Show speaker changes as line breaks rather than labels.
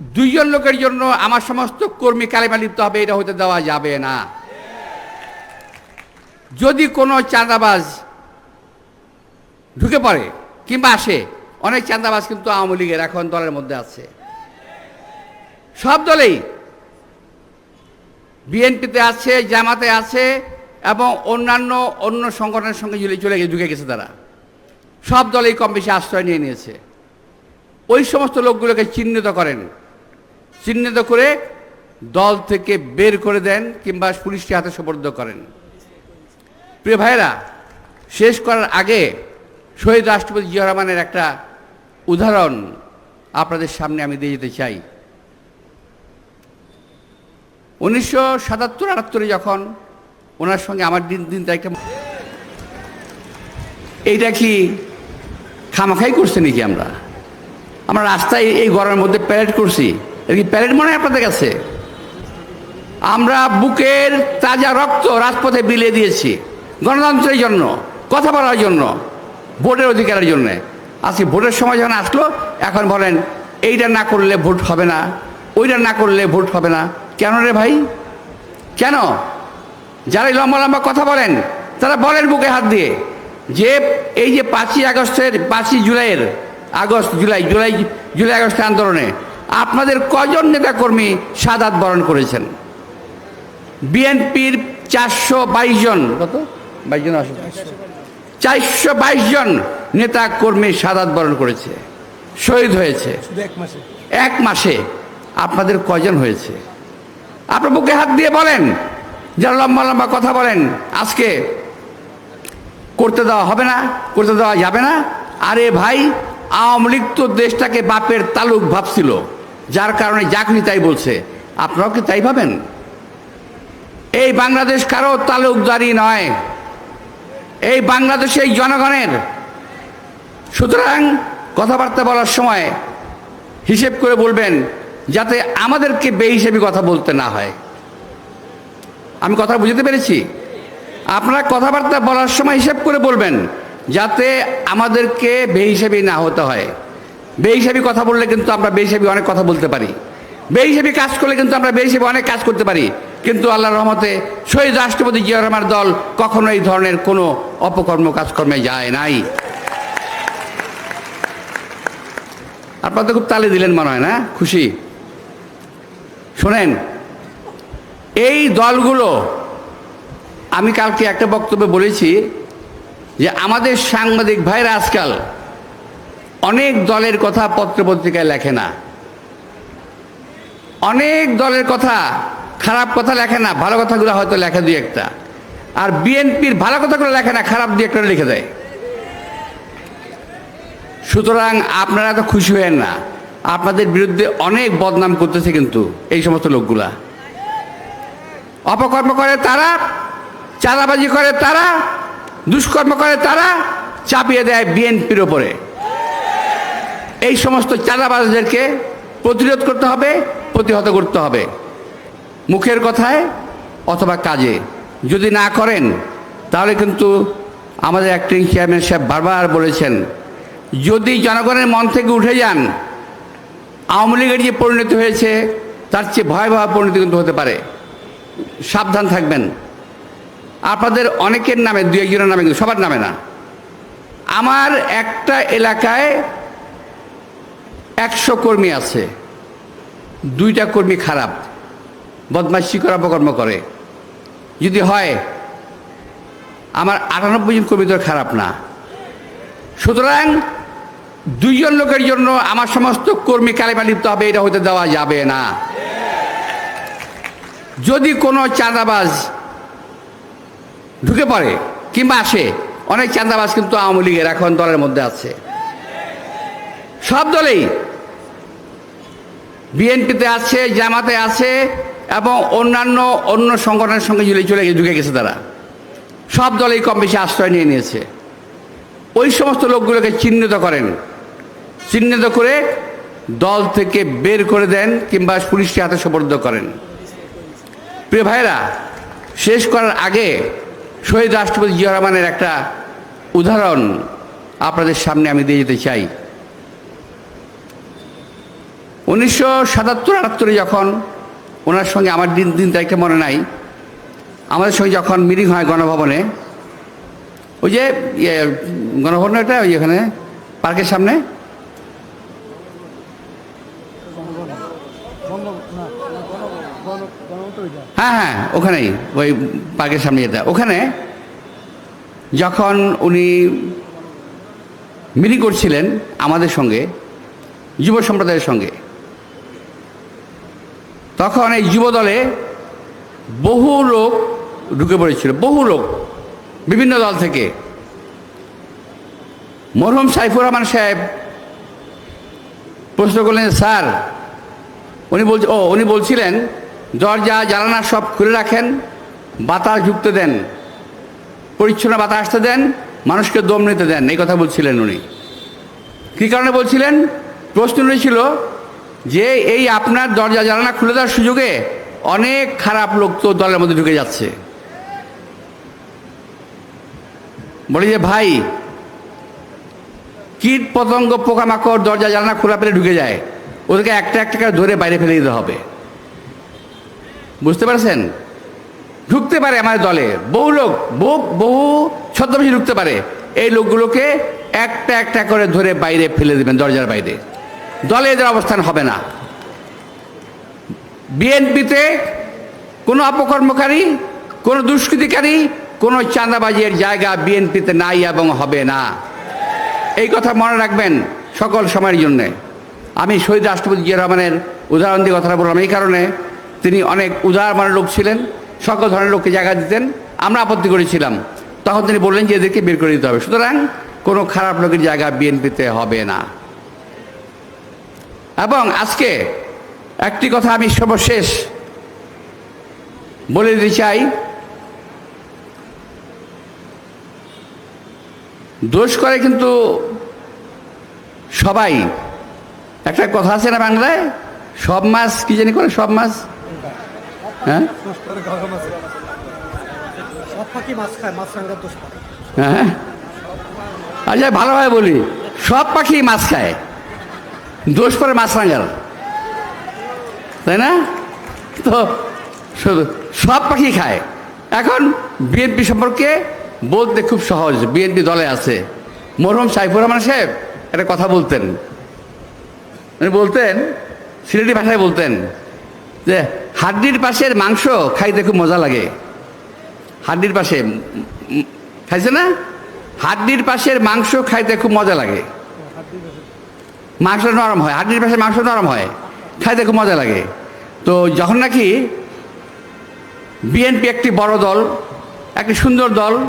দুইজন লোকের জন্য আমার সমস্ত কর্মী কালেমা লিপ্ত হবে, এটা হতে দেওয়া যাবে না। যদি কোনো চাঁদাবাজ ঢুকে পড়ে কিংবা আসে, অনেক চাঁদাবাজ কিন্তু আওয়ামী লীগের এখন দলের মধ্যে আছে। সব দলেই বিএনপিতে আছে, জামাতে আছে এবং অন্যান্য অন্য সংগঠনের সঙ্গে চলে গিয়ে ঢুকে গেছে তারা। সব দলেই কম বেশি আশ্রয় নিয়ে নিয়েছে। ওই সমস্ত লোকগুলোকে চিহ্নিত করেন। চিহ্নিত করে দল থেকে বের করে দেন কিংবা পুলিশকে হাতে সোপর্দ করেন। প্রিয় ভাইরা শেষ করার আগে শহীদ রাষ্ট্রপতি জিয়া রহমানের একটা উদাহরণ আপনাদের সামনে আমি দিয়ে যেতে চাই। উনিশশো সাতাত্তর আটাত্তরে যখন ওনার সঙ্গে আমার দিন দিন তারিখটা এইটা কি খামাখাই করছে নাকি আমরা? আমরা রাস্তায় এই গরমের মধ্যে প্যারেড করছি। কি প্যারেড মনে হয় আপনাদের কাছে? আমরা বুকের তাজা রক্ত রাজপথে বিলিয়ে দিয়েছি, গণতন্ত্রের জন্য, কথা বলার জন্য, ভোটের অধিকারের জন্য। আজকে ভোটের সময় যখন আসলো, এখন বলেন, এইটা না করলে ভোট হবে না, ওইটা না করলে ভোট হবে না। কেন রে ভাই? কেন? যারা লম্বা লম্বা কথা বলেন, তারা বলেন বুকে হাত দিয়ে। যে এই যে পাঁচই আগস্টের, পাঁচই জুলাইয়ের আগস্ট, জুলাই জুলাই জুলাই আগস্টের আন্দোলনে আপনাদের কজন নেতাকর্মী সাদাত বরণ করেছেন? বিএনপির চারশো বাইশ জন। কত? বাইশ জন চারশো বাইশ জন নেতা কর্মী সাদাত বরণ করেছে, শহীদ হয়েছে।
এক মাসে
আপনাদের কজন হয়েছে? আপনার বুকে হাত দিয়ে বলেন, যারা লম্বা লম্বা কথা বলেন, আজকে করতে দেওয়া হবে না, করতে দেওয়া যাবে না। আরে ভাই, আওয়ামী লীগ তো দেশটাকে বাপের তালুক ভাবছিল। যার কারণে চাকরি তাই বলছে। আপনারাও কি তাই ভাবেন? এই বাংলাদেশ কারও তালুকদারি নয়। এই বাংলাদেশ এই জনগণের। সুতরাং কথাবার্তা বলার সময় হিসেব করে বলবেন, যাতে আমাদেরকে বেহিসেবি কথা বলতে না হয়। আমি কথা বুঝতে পেরেছি? আপনারা কথাবার্তা বলার সময় হিসেব করে বলবেন, যাতে আমাদেরকে বেহিসেবি না হতে হয়। বেহিসেবি কথা বললে কিন্তু আমরা বেহিসেবি অনেক কথা বলতে পারি। বেহিসেবি কাজ করলে কিন্তু আমরা বেহিসেবি অনেক কাজ করতে পারি। কিন্তু আল্লাহর রহমতে শহীদ রাষ্ট্রপতি জিয়া রহমানের দল কখনো এই ধরনের কোনো অপকর্ম কাজকর্মে যায় নাই। আপনারা তো খুব তালে দিলেন মনে হয় না? খুশি? শোনেন, এই দলগুলো আমি কালকে একটা বক্তব্যে বলেছি যে আমাদের সাংবাদিক ভাইরা আজকাল অনেক দলের কথা পত্রপত্রিকায় লেখে না। অনেক দলের কথা খারাপ কথা লেখে না, ভালো কথাগুলো হয়তো লেখে দুই একটা। আর বিএনপির ভালো কথাগুলো লেখে না, খারাপ দুই একটা লিখে দেয়। সুতরাং আপনারা তো খুশি হয়েন না। আপনাদের বিরুদ্ধে অনেক বদনাম করতেছে কিন্তু এই সমস্ত লোকগুলা। অপকর্ম করে তারা চাঁদাবাজি করে তারা, দুষ্কর্ম করে তারা, চাপিয়ে দেয় বিএনপির ওপরে। এই সমস্ত চাঁদাবাজদেরকে প্রতিরোধ করতে হবে, প্রতিহত করতে হবে। মুখের কথায় অথবা কাজে। যদি না করেন, তাহলে কিন্তু আমাদের অ্যাক্টিং চেয়ারম্যান সাহেব বারবার বলেছেন, যদি জনগণের মন থেকে উঠে যান, আওয়ামী লীগের যে পরিণতি হয়েছে, তার চেয়ে ভয়াবহ পরিণতি কিন্তু হতে পারে। সাবধান থাকবেন। আপনাদের অনেকের নামে দু একজনের নামে কিন্তু সবার নামে না। আমার একটা এলাকায় একশো কর্মী আছে। দুইটা কর্মী খারাপ, বদমাইশি করে, অপকর্ম করে। যদি হয়, আমার আটানব্বই জন কর্মী তো খারাপ না। সুতরাং দুইজন লোকের জন্য আমার সমস্ত কর্মী কালেমা লিপ্ত হবে, এটা হতে দেওয়া যাবে না। যদি কোনো চাঁদাবাজ ঢুকে পড়ে, কিংবা আসে। অনেক চাঁদাবাজ কিন্তু আওয়ামী লীগের এখন দলের মধ্যে আছে। সব দলেই বিএনপিতে আছে, জামাতে আছে, এবং অন্যান্য অন্য সংগঠনের সঙ্গে ঝুলে চলে গিয়ে ঢুকে গেছে তারা। সব দলেই কম বেশি আশ্রয় নিয়ে নিয়েছে। ওই সমস্ত লোকগুলোকে চিহ্নিত করেন। চিহ্নিত করে দল থেকে বের করে দেন, কিংবা পুলিশকে হাতে সোপর্দ করেন। প্রিয় ভাইরা শেষ করার আগে শহীদ রাষ্ট্রপতি জিয়া রহমানের একটা উদাহরণ আপনাদের সামনে আমি দিয়ে যেতে চাই। উনিশশো সাতাত্তর আটাত্তরে যখন ওনার সঙ্গে আমার দিন দিন তারিখটা মনে নাই, আমাদের সঙ্গে যখন মিটিং হয় গণভবনে, ওই যে ইয়ে গণভবন ওই এখানে, পার্কের সামনে হ্যাঁ হ্যাঁ ওখানেই, ওই পার্কের সামনে যেটা। ওখানে যখন উনি মিটিং করছিলেন আমাদের সঙ্গে, যুব সম্প্রদায়ের সঙ্গে, তখন এই যুব দলে বহু লোক ঢুকে পড়েছিল, বহু লোক, বিভিন্ন দল থেকে। মরহুম সাইফুর রহমান সাহেব প্রশ্ন করলেন, স্যার, উনি বল ও, উনি বলছিলেন দরজা জ্বালানা সব খুলে রাখেন, বাতাস ঢুকতে দেন, পরিচ্ছন্ন বাতাস আসতে দেন, মানুষকে দম নিতে দেন, এই কথা বলছিলেন উনি। কী কারণে বলছিলেন? প্রশ্ন ছিল যে এই আপনার দরজা জ্বালানা খুলে দেওয়ার সুযোগে অনেক খারাপ লোক তো দলের মধ্যে ঢুকে যাচ্ছে। বলি যে, ভাই, কীট পতঙ্গ পোকামাকড় দরজা, জানলা খোলা পেলে ঢুকে যায়। ওদেরকে একটা একটা করে ধরে বাইরে ফেলে দিতে হবে। বুঝতে পারছেন? ঢুকতে পারে আমাদের দলে। বহু লোক, বহু বহু ছদ্মবেশী ঢুকতে পারে। এই লোকগুলোকে একটা একটা করে ধরে বাইরে ফেলে দেবেন, দরজার বাইরে। দলে এদের অবস্থান হবে না। বিএনপিতে কোনো অপকর্মকারী, কোনো দুষ্কৃতিকারী, কোনো চাঁদাবাজির জায়গা বিএনপিতে নাই এবং হবে না। এই কথা মনে রাখবেন সকল সময়ের জন্যে। আমি শহীদ রাষ্ট্রপতি জিয়া রহমানের উদাহরণ দিয়ে কথাটা বললাম। এই কারণে তিনি অনেক উদার মানের লোক ছিলেন, সকল ধরনের লোককে জায়গা দিতেন, আমরা আপত্তি করেছিলাম। তখন তিনি বললেন যে এদেরকে বের করে দিতে হবে। সুতরাং কোনো খারাপ লোকের জায়গা বিএনপিতে হবে না। এবং আজকে একটি কথা আমি সর্বশেষ বলে দিতে চাই। দোষ করে কিন্তু সবাই। একটা কথা আছে না বাংলায়? সব মাছ কি জানি করে? সব মাছ হ্যাঁ?
সব পাখি মাছ খায় মাছ রাঙ্গার দোষ পায়।
হ্যাঁ? আচ্ছা ভালোভাবে বলি। সব পাখি মাছ খায়। দোষ করে মাছ রাঙাল। তাই না? তো সব পাখি খায়। এখন বিএনপি সম্পর্কে বলতে খুব সহজ। বিএনপি দলে আছে। মরহুম সাইফুর রহমান সাহেব একটা কথা বলতেন। উনি বলতেন সিলেটি ভাষায় বলতেন যে হাড্ডির পাশের মাংস খাইতে খুব মজা লাগে। হাড্ডির পাশে খাইছে না? হাড্ডির পাশের মাংস খাইতে খুব মজা লাগে। মাংস নরম হয়, হাড্ডির পাশে মাংস নরম হয়, খাইতে খুব মজা লাগে। তো যখন নাকি বিএনপি একটি বড় দল, একটি সুন্দর দল